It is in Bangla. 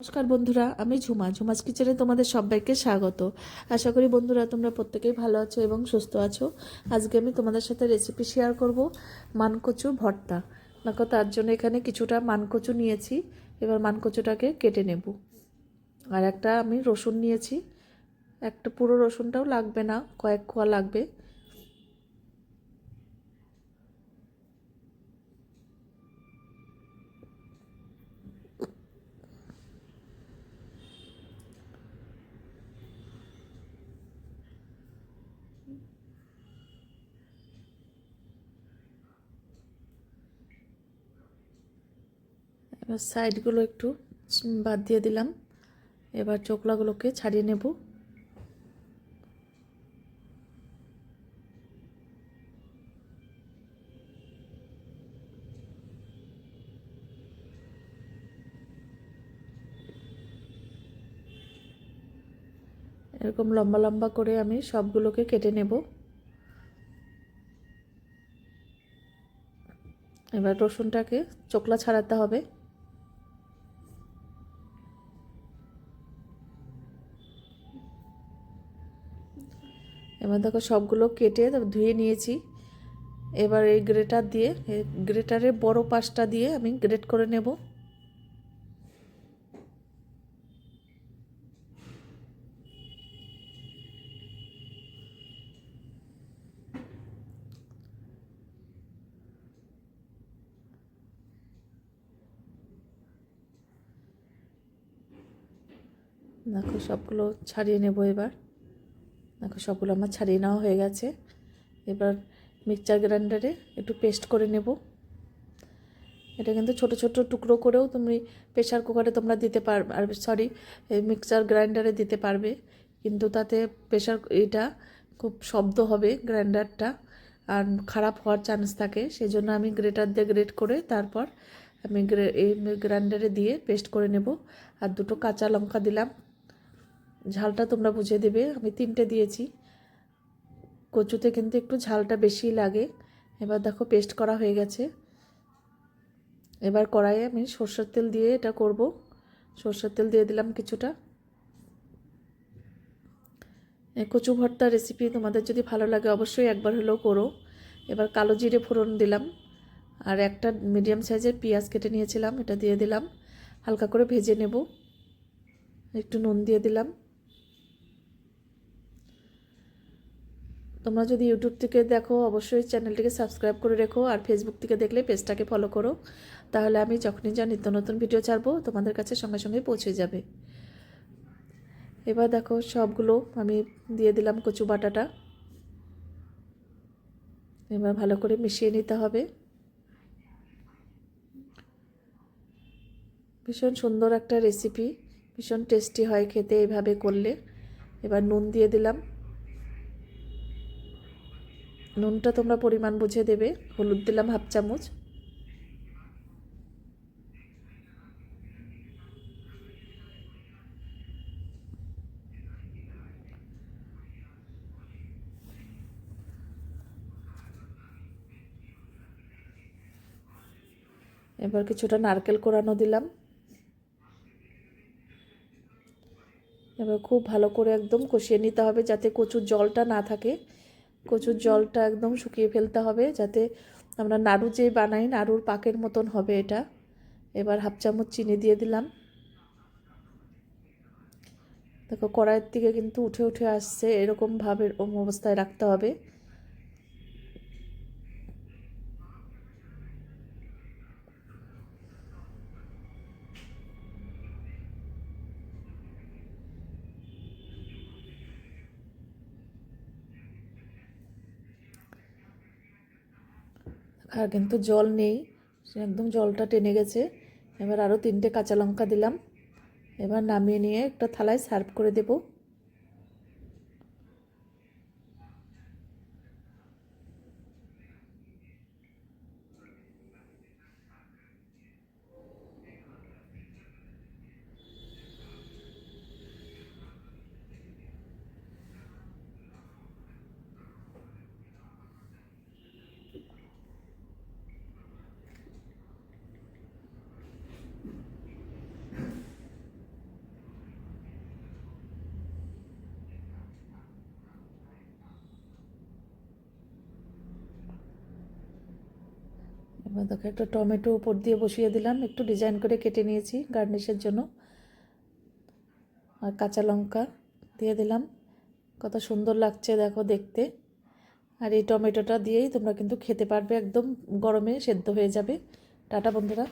নমস্কার বন্ধুরা, আমি ঝুমা। ঝুমাস কিচেনে তোমাদের সবাইকে স্বাগত। আশা করি বন্ধুরা, তোমরা প্রত্যেকেই ভালো আছো এবং সুস্থ আছো। আজকে আমি তোমাদের সাথে রেসিপি শেয়ার করব মানকচু ভর্তা। দেখো, তার জন্য এখানে কিছুটা মানকচু নিয়েছি। এবার মানকচুটাকে কেটে নেব। আর একটা আমি রসুন নিয়েছি। একটা পুরো রসুনটাও লাগবে না, কয়েক কোয়া লাগবে। এবার সাইডগুলো একটু বাদ দিয়ে দিলাম। এবার চোকলাগুলোকে ছাড়িয়ে নেব। এরকম লম্বা লম্বা করে আমি সবগুলোকে কেটে নেব। এবার রসুনটাকে চোকলা ছাড়াতে হবে। এবার দেখো সবগুলো কেটে ধুয়ে নিয়েছি। এবার এই গ্রেটার দিয়ে গ্রেটারের বড় পাশটা দিয়ে আমি গ্রেট করে নেব। দেখো সবগুলো ছাড়িয়ে নেব এবার। দেখো সবগুলো আমার ছাড়িয়ে নেওয়া হয়ে গেছে। এবার মিক্সচার গ্রাইন্ডারে একটু পেস্ট করে নেব। এটা কিন্তু ছোট ছোট টুকরো করেও তুমি প্রেশার কুকারে তোমরা দিতে পারবে আর সরি মিক্সচার গ্রাইন্ডারে দিতে পারবে। কিন্তু তাতে প্রেশার এটা খুব শব্দ হবে গ্রাইন্ডারটা, আর খারাপ হওয়ার চান্স থাকে। সেই জন্য আমি গ্রেটার দিয়ে গ্রেট করে তারপর আমি এই গ্রাইন্ডারে দিয়ে পেস্ট করে নেব। আর দুটো কাঁচা লঙ্কা দিলাম। ঝালটা তোমরা বুঝে দেবে। আমি তিনটে দিয়েছি। কচুতে কিন্তু একটু ঝালটা বেশি লাগে। এবার দেখো পেস্ট করা হয়ে গেছে। এবার কড়াইয়ে আমি সর্ষের তেল দিয়ে এটা করব। সর্ষের তেল দিয়ে দিলাম কিছুটা। কচু ভর্তা রেসিপি তোমাদের যদি ভালো লাগে অবশ্যই একবার হলেও করো। এবার কালো জিরে ফোড়ন দিলাম। আর একটা মিডিয়াম সাইজের পেঁয়াজ কেটে নিয়েছিলাম, এটা দিয়ে দিলাম। হালকা করে ভেজে নেব। একটু নুন দিয়ে দিলাম। তোমরা যদি ইউটিউব থেকে দেখো, অবশ্যই চ্যানেলটিকে সাবস্ক্রাইব করে রেখো আর ফেসবুক থেকে দেখলে পেজটাকে ফলো করো। তাহলে আমি যখনই যা নিত্য নতুন ভিডিও ছাড়বো, তোমাদের কাছে সঙ্গে সঙ্গে পৌঁছে যাবে। এবার দেখো, সবগুলো আমি দিয়ে দিলাম কচু বাটাটা। এবার ভালো করে মিশিয়ে নিতে হবে। ভীষণ সুন্দর একটা রেসিপি ভীষণ টেস্টি হয় খেতে এভাবে করলে। এবার নুন দিয়ে দিলাম। নুনটা তোমরা পরিমাণ বুঝে দেবে, হলুদ দিলাম হাফ চামচ। এবার কিছুটা নারকেল কোরানো দিলাম। এবার খুব ভালো করে একদম কষিয়ে নিতে হবে যাতে কচুর জলটা না থাকে। কচুর জলটা একদম শুকিয়ে ফেলতে হবে যাতে আমরা নাড়ু যে বানাই, নাড়ুর পাকের মতন হবে এটা। এবার হাফ চামচ চিনি দিয়ে দিলাম। দেখো কড়াইয়ের দিকে কিন্তু উঠে উঠে আসছে এরকমভাবে অবস্থায় রাখতে হবে। আর কিন্তু জল নেই। একদম জলটা টেনে গেছে। এবার আরও তিনটে কাঁচা লঙ্কা দিলাম। এবার নামিয়ে নিয়ে একটা থালায় সার্ভ করে দেব। দেখো, একটা টমেটো উপর দিয়ে বসিয়ে দিলাম। একটু ডিজাইন করে কেটে নিয়েছি গার্নিশের জন্য। আর কাঁচা লঙ্কা দিয়ে দিলাম। কত সুন্দর লাগছে দেখো দেখতে। আর এই টমেটোটা দিয়েই তোমরা কিন্তু খেতে পারবে, একদম গরমে সেদ্ধ হয়ে যাবে। টাটা বন্ধুরা।